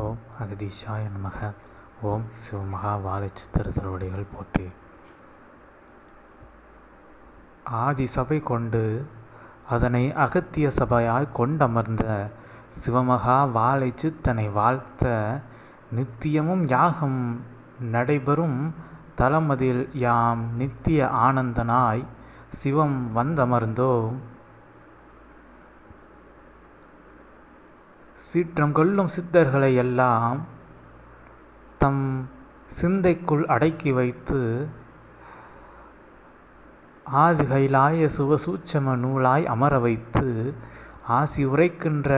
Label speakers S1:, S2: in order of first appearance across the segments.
S1: ஓம் அகதீஷாய நமக. ஓம் சிவமகா வாழைச்சித்திர திருவடிகள் போட்டி ஆதி சபை கொண்டு அதனை அகத்திய சபையாய் கொண்டமர்ந்த சிவமகா வாழை சித்தனை வாழ்த்த நித்தியமும் யாகம் நடைபெறும் தலமதில் யாம் நித்திய ஆனந்தனாய் சிவம் வந்தமர்ந்தோம். சீற்றம் கொள்ளும் சித்தர்களை எல்லாம் தம் சிந்தைக்குள் அடக்கி வைத்து ஆதிகைலாய சுவசூட்சம நூலாய் அமர வைத்து ஆசி உரைக்கின்ற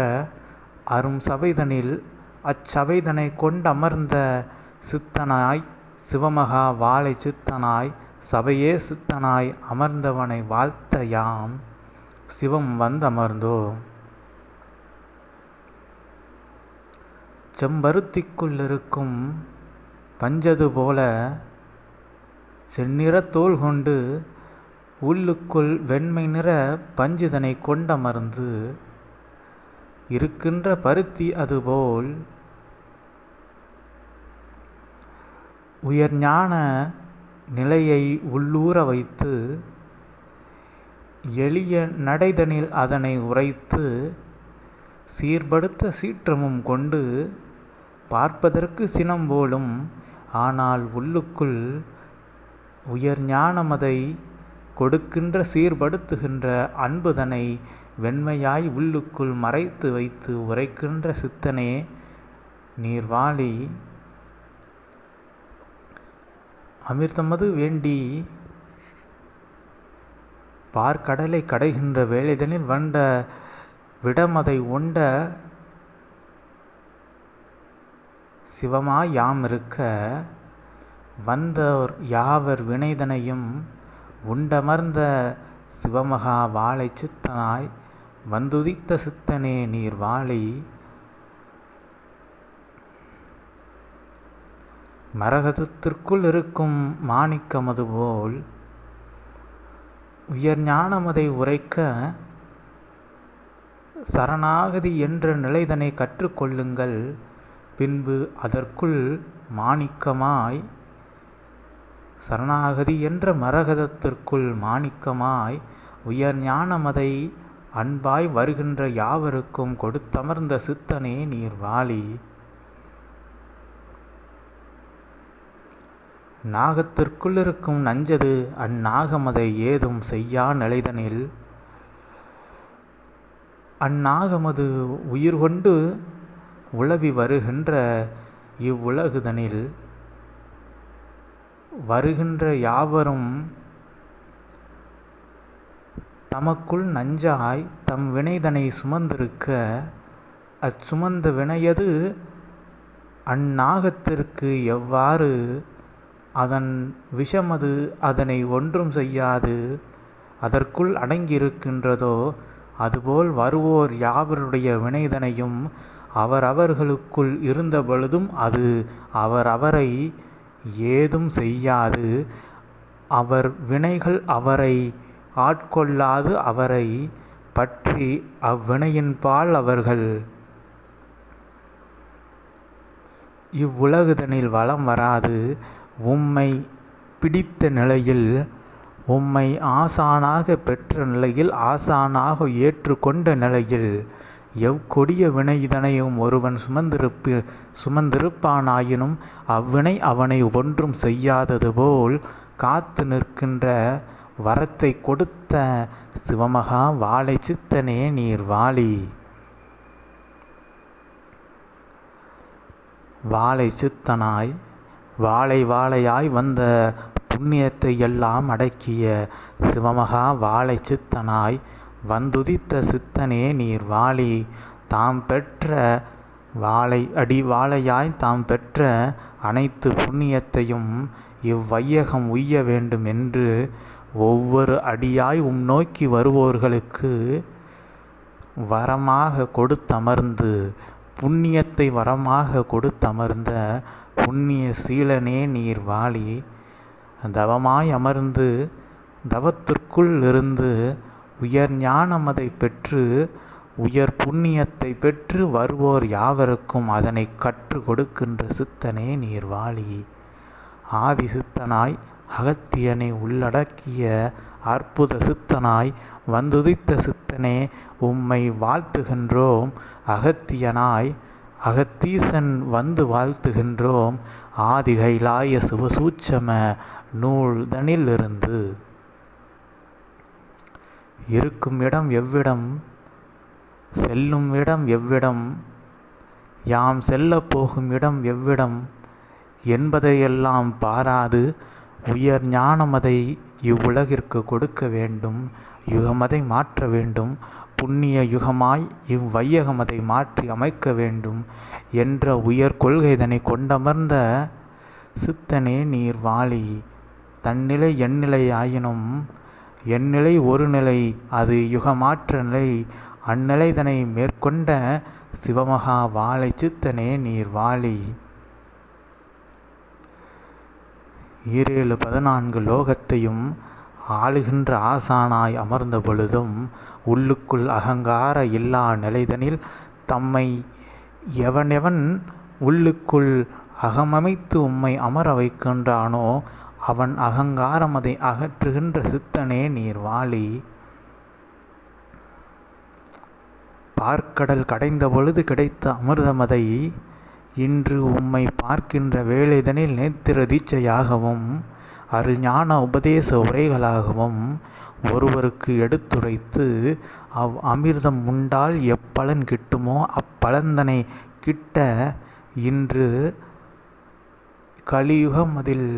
S1: அரும் சபைதனில் அச்சபைதனை கொண்டமர்ந்த சித்தனாய் சிவமகா வாழை சித்தனாய் சபையே சித்தனாய் அமர்ந்தவனை வாழ்த்த யாம் சிவம் வந்தமர்ந்தோம். செம்பருத்திக்குள்ளிருக்கும் பஞ்சது போல செந்நிற தோல் கொண்டு உள்ளுக்குள் வெண்மை நிற பஞ்சுதனை கொண்டமர்ந்து இருக்கின்ற பருத்தி அதுபோல் உயர்ஞான நிலையை உள்ளூர வைத்து எளிய நடைதனில் அதனை உரைத்து சீர்படுத்த சீற்றமும் கொண்டு பார்ப்பதற்கு சினம் போலும் ஆனால் உள்ளுக்குள் உயர் ஞானமதை கொடுக்கின்ற சீர்படுத்துகின்ற அன்புதனை வெண்மையாய் உள்ளுக்குள் மறைத்து வைத்து உரைக்கின்ற சித்தனே நீர்வாளி அமிர்தமது வேண்டி பார்க்கடலை கடைகின்ற வேலைதனில் வந்த விடமதை உண்ட சிவமாய் யாம் இருக்க வந்தோர் யாவர் வினைதனையும் உண்டமர்ந்த சிவமகா வாழை சித்தனாய் வந்துதித்த சித்தனே நீர் வாழி. மரகதத்திற்குள் இருக்கும் மாணிக்கமது போல் உயர் ஞானமதை உரைக்க சரணாகதி என்ற நிலைதனை கற்றுக்கொள்ளுங்கள். பின்பு அதற்குள் மாணிக்கமாய் சரணாகதி என்ற மரகதத்திற்குள் மாணிக்கமாய் உயர் ஞானமதை அன்பாய் வருகின்ற யாவருக்கும் கொடுத்தமர்ந்த சித்தனே நீர் வாலி நாகத்திற்குள்ளிருக்கும் நஞ்சது அந்நாகமதை ஏதும் செய்யா நிலைதனில் அந்நாகமது உயிர் கொண்டு உளவி வருகின்ற இவ்வுலகுதனில் வருகின்ற யாவரும் தமக்குள் நஞ்சாய் தம் வினைதனை சுமந்திருக்க அச்சுமந்த வினையது அந்நாகத்திற்கு எவ்வாறு அதன் விஷமது அதனை ஒன்றும் செய்யாது அதற்குள் அடங்கியிருக்கின்றதோ அதுபோல் வருவோர் யாவருடைய வினைதனையும் அவரவர்களுக்குள் இருந்த பொழுதும் அது அவரவரை ஏதும் செய்யாது. அவர் வினைகள் அவரை ஆட்கொள்ளாது அவரை பற்றி அவ்வினையின்பால் அவர்கள். இவ்வுலகுதனில் வளம் வராது. உம்மை பிடித்த நிலையில் உம்மை ஆசானாக பெற்ற நிலையில் ஆசானாக ஏற்றுக்கொண்ட நிலையில் எவ்கொடிய வினைதனையும் ஒருவன் சுமந்திருப்பி சுமந்திருப்பானாயினும் அவ்வினை அவனை ஒன்றும் செய்யாதது போல் காத்து நிற்கின்ற வரத்தை கொடுத்த சிவமகா வாழை சித்தனே நீர் வாழி வாழை சித்தனாய் வாழை வாழையாய் வந்த புண்ணியத்தை எல்லாம் அடக்கிய சிவமகா வாழை சித்தனாய் வந்துதித்த சித்தனே நீர் வாழி. தாம் பெற்ற வாழை அடி வாழையாய் தாம் பெற்ற அனைத்து புண்ணியத்தையும் இவ்வையகம் உய்ய வேண்டும் என்று ஒவ்வொரு அடியாய் உம் நோக்கி வருவோர்களுக்கு வரமாக கொடுத்தமர்ந்து புண்ணியத்தை வரமாக கொடுத்தமர்ந்த புண்ணிய சீலனே நீர் வாழி. தவமாய் அமர்ந்து தவத்திற்குள் இருந்து உயர் ஞானம் அதை பெற்று உயர் புண்ணியத்தை பெற்று வருவோர் யாவருக்கும் அதனை கற்று கொடுக்கின்ற சித்தனே நீர் வாழி ஆதி சித்தனாய் அகத்தியனை உள்ளடக்கிய அற்புத சித்தனாய் வந்துதித்த சித்தனே உம்மை வாழ்த்துகின்றோம். அகத்தியனாய் அகத்தீசன் வந்து வாழ்த்துகின்றோம். ஆதிகைலாய சிவசூட்சம நூல்தனிலிருந்து. இருக்கும் இடம் எவ்விடம்? செல்லும் இடம் எவ்விடம்? யாம் செல்ல போகும் இடம் எவ்விடம்? என்பதையெல்லாம் பாராது. உயர் ஞானமதை இவ்வுலகிற்கு கொடுக்க வேண்டும். யுகமதை மாற்ற வேண்டும். புண்ணிய யுகமாய் இவ்வையகமதை மாற்றி அமைக்க வேண்டும் என்ற உயர் கொள்கைதனை கொண்டமர்ந்த சித்தனே நீர் வாழி. தன்னிலை எண்ணிலை ஆயினும் எந்நிலை ஒரு நிலை அது யுகமாற்ற நிலை அந்நிலைதனை மேற்கொண்ட சிவமகா வாழை சித்தனே நீர் வாழி. ஈரேழு பதினான்கு லோகத்தையும் ஆளுகின்ற ஆசானாய் அமர்ந்த பொழுதும் உள்ளுக்குள் அகங்கார இல்லா நிலைதனில் தம்மை எவனெவன் உள்ளுக்குள் அகமமைத்து உம்மை அமர வைக்கின்றானோ அவன் அகங்காரம் அதை அகற்றுகின்ற சித்தனே நீர் வாழி பார்க்கடல் கடைந்த பொழுது கிடைத்த அமிர்தமதை இன்று உம்மை பார்க்கின்ற வேலைதனில் நேத்திர தீட்சையாகவும் அருஞான உபதேச உரைகளாகவும் ஒருவருக்கு எடுத்துரைத்து அவ் அமிர்தம் உண்டால் எப்பலன் கிட்டுமோ அப்பலந்தனை கிட்ட இன்று கலியுகம் அதில்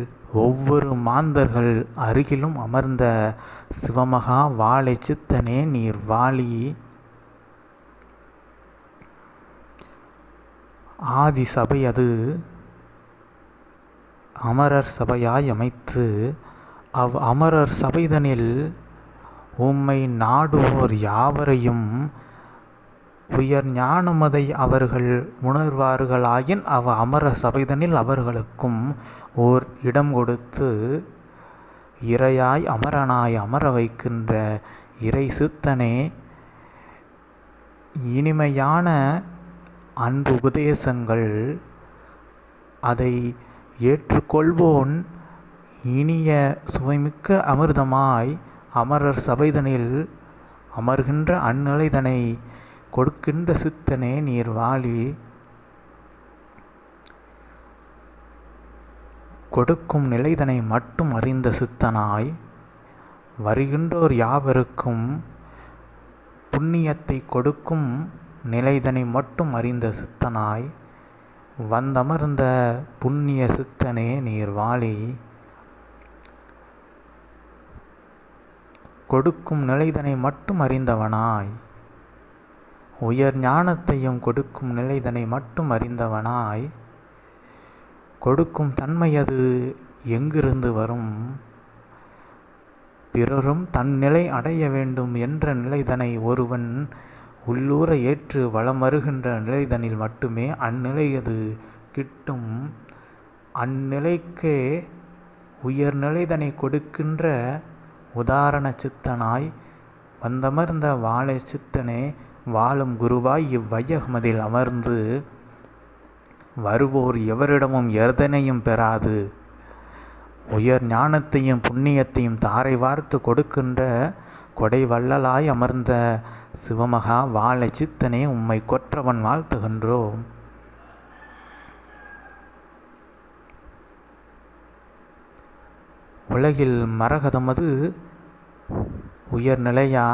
S1: ஒவ்வொரு மாந்தர்கள் அருகிலும் அமர்ந்த சிவமகா வாழை சித்தனே நீர் வாழி ஆதி சபை அது அமரர் சபையாய் அமைத்து அவ் அமரர் சபைதனில் உம்மை நாடுவோர் யாவரையும் உயர் ஞானமதை அவர்கள் உணர்வார்களாயின் அவ அமர சபைதனில் அவர்களுக்கும் ஓர் இடம் கொடுத்து இறையாய் அமரனாய் அமர வைக்கின்ற இறை சித்தனே இனிமையான அன்பு உபதேசங்கள் அதை ஏற்றுக்கொள்வோன். இனிய சுவைமிக்க அமிர்தமாய் அமரர் சபைதனில் அமர்கின்ற அந்நிலைதனை கொடுக்கின்ற சித்தனே நீர் வாழி. கொடுக்கும் நிலைதனை மட்டும் அறிந்த சித்தனாய் வருகின்றோர் யாவருக்கும் புண்ணியத்தை கொடுக்கும் நிலைதனை மட்டும் அறிந்த சித்தனாய் வந்தமர்ந்த புண்ணிய சித்தனே நீர் வாழி கொடுக்கும் நிலைதனை மட்டும் அறிந்தவனாய். உயர் ஞானத்தையும் கொடுக்கும் நிலைதனை மட்டும் அறிந்தவனாய். கொடுக்கும் தன்மை அது எங்கிருந்து வரும்? பிறரும் தன் நிலை அடைய வேண்டும் என்ற நிலைதனை ஒருவன் உள்ளூர ஏற்று வளம் வருகின்ற நிலைதனில் மட்டுமே அந்நிலை அது கிட்டும். அந்நிலைக்கே உயர்நிலைதனை கொடுக்கின்ற உதாரண சித்தனாய் வந்தமர்ந்த வாழை சித்தனே வாழும் குருவாய் இவ்வையகமதில் அமர்ந்து வருவோர் எவரிடமும் எதனையும் பெறாது. உயர் ஞானத்தையும் புண்ணியத்தையும் தாரை வார்த்து கொடுக்கின்ற கொடை வள்ளலாய் அமர்ந்த சிவமகா வாழை சித்தனே உம்மை கொற்றவன் வாழ்த்துகின்றோம் உலகில் மரகதமது உயர்நிலையா?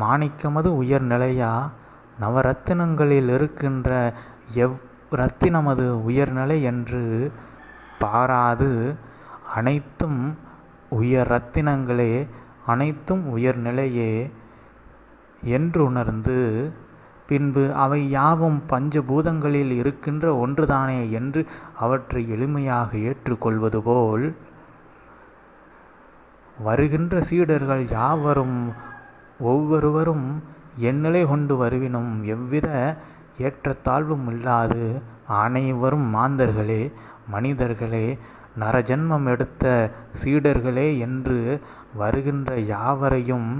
S1: மாணிக்கமது உயர்நிலையா? நவரத்தினங்களில் இருக்கின்ற எவ் ரத்தினமது உயர்நிலை என்று பாராது. அனைத்தும் உயர் ரத்தினங்களே அனைத்தும் உயர்நிலையே என்றுணர்ந்து பின்பு அவை யாவும் பஞ்சபூதங்களில் இருக்கின்ற ஒன்றுதானே என்று அவற்றை எளிமையாக ஏற்றுக்கொள்வது போல் வருகின்ற சீடர்கள் யாவரும் ஒவ்வொருவரும் எந்நிலை கொண்டு வருவினும் எவ்வித ஏற்றத்தாழ்வும் இல்லாது அனைவரும் மாந்தர்களே மனிதர்களே நரஜன்மம் எடுத்த சீடர்களே என்று வருகின்ற யாவரையும்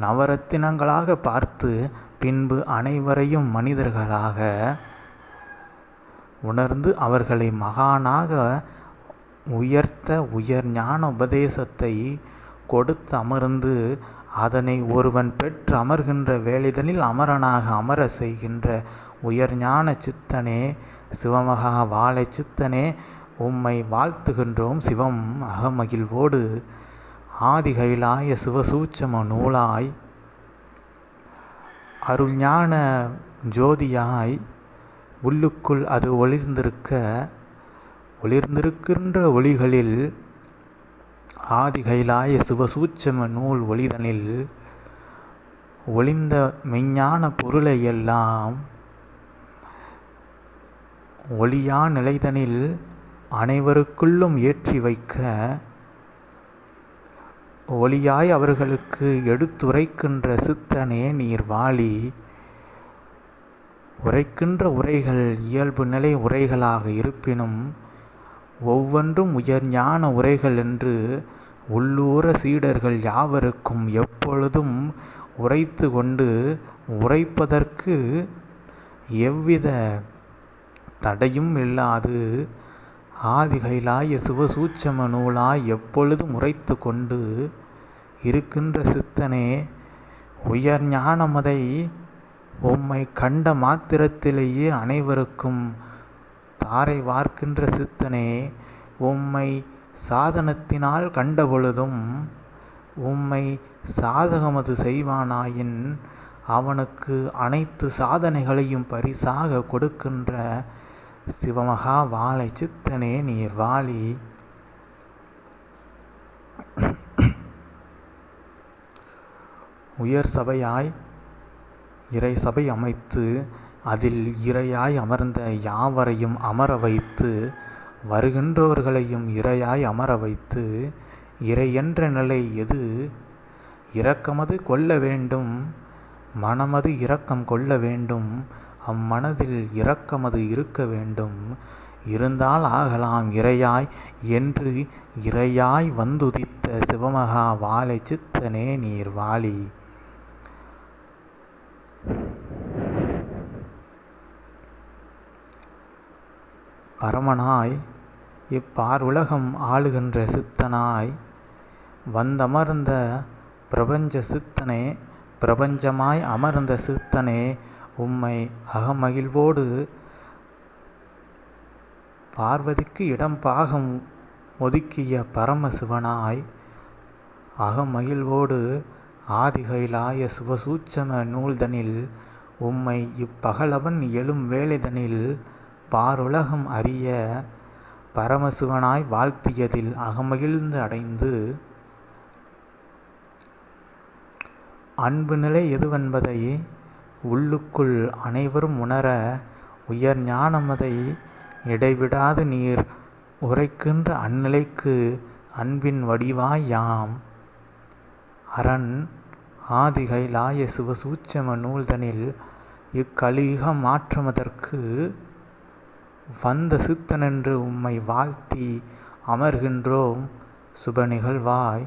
S1: நவரத்தினங்களாக பார்த்து பின்பு அனைவரையும் மனிதர்களாக உணர்ந்து அவர்களை மகானாக உயர்த்த உயர் ஞான உபதேசத்தை கொடுத்து அமர்ந்து அதனை ஒருவன் பெற்று அமர்கின்ற வேலைதனில் அமரனாக அமர செய்கின்ற உயர் ஞான சித்தனே சிவமகா வாழை சித்தனே உம்மை வாழ்த்துகின்றோம் சிவம் அகமகிழ்வோடு. ஆதிகைலாய சிவசூச்சம நூலாய். அருள்ஞான ஜோதியாய். உள்ளுக்குள் அது ஒளிர்ந்திருக்க ஒளிர்ந்திருக்கின்ற ஒளிகளில் ஆதிகைலாய சிவசூச்சம நூல் ஒளிதனில் ஒளிந்த மெஞ்ஞான பொருளை எல்லாம் ஒளியா நிலைதனில் அனைவருக்குள்ளும் ஏற்றி வைக்க ஒளியாய் அவர்களுக்கு எடுத்துரைக்கின்ற சித்தனே நீர் வாழி உரைக்கின்ற உரைகள் இயல்பு நிலை உரைகளாக இருப்பினும் ஒவ்வொன்றும் உயர் ஞான உரைகள் என்று உள்ளூர சீடர்கள் யாவருக்கும் எப்பொழுதும் உரைத்து கொண்டு உரைப்பதற்கு எவ்வித தடையும் இல்லாது ஆதிகைலாய சிவசூட்சம நூலாய் எப்பொழுது முறைத்து கொண்டு இருக்கின்ற சித்தனே உயர் ஞானமதை உம்மை கண்ட மாத்திரத்திலேயே அனைவருக்கும் தாரை வார்க்கின்ற சித்தனே உம்மை சாதனத்தினால் கண்டபொழுதும் உம்மை சாதகமது செய்வானாயின் அவனுக்கு அனைத்து சாதனைகளையும் பரிசாக கொடுக்கின்ற சிவமகா வாழை சித்தனே நீர் வாழி. உயர் சபையாய் இறை சபை அமைத்து அதில் இறையாய் அமர்ந்த யாவரையும் அமர வைத்து வருகின்றோர்களையும் இறையாய் அமர வைத்து இறை என்ற நிலை எது? இரக்கமது கொள்ள வேண்டும் மனமது இரக்கம் கொள்ள வேண்டும் அம்மனதில் இரக்கமது இருக்க வேண்டும். இருந்தால் ஆகலாம் இறையாய் என்று இறையாய் வந்துதித்த சிவமகா வாழை சித்தனே நீர் வாழி. பரமனாய் இப்பாருலகம் ஆளுகின்ற சித்தனாய் வந்தமர்ந்த பிரபஞ்ச சித்தனே பிரபஞ்சமாய் அமர்ந்த சித்தனே உம்மை அகமகிழ்வோடு பார்வதிக்கு இடம் பாகம் ஒதுக்கிய பரமசிவனாய் அகமகிழ்வோடு ஆதிகைலாய சிவசூச்சம நூல்தனில் உம்மை இப்பகலவன் எழும் வேலைதனில் பாருலகம் அறிய பரமசிவனாய் வாழ்த்தியதில் அகமகிழ்ந்து அடைந்து அன்பு நிலை எதுவென்பதை உள்ளுக்குள் அனைவரும் உணர உயர் ஞானமதை இடைவிடாது நீர். உரைக்கின்ற அந்நிலைக்கு அன்பின் வடிவாய் யாம் அரண் ஆதிகைலாய சிவசூச்சம நூல்தனில் இக்கலியுகம் மாற்றுவதற்கு வந்த சித்தனென்று உம்மை வாழ்த்தி அமர்கின்றோம். சுப நிகழ்வாய்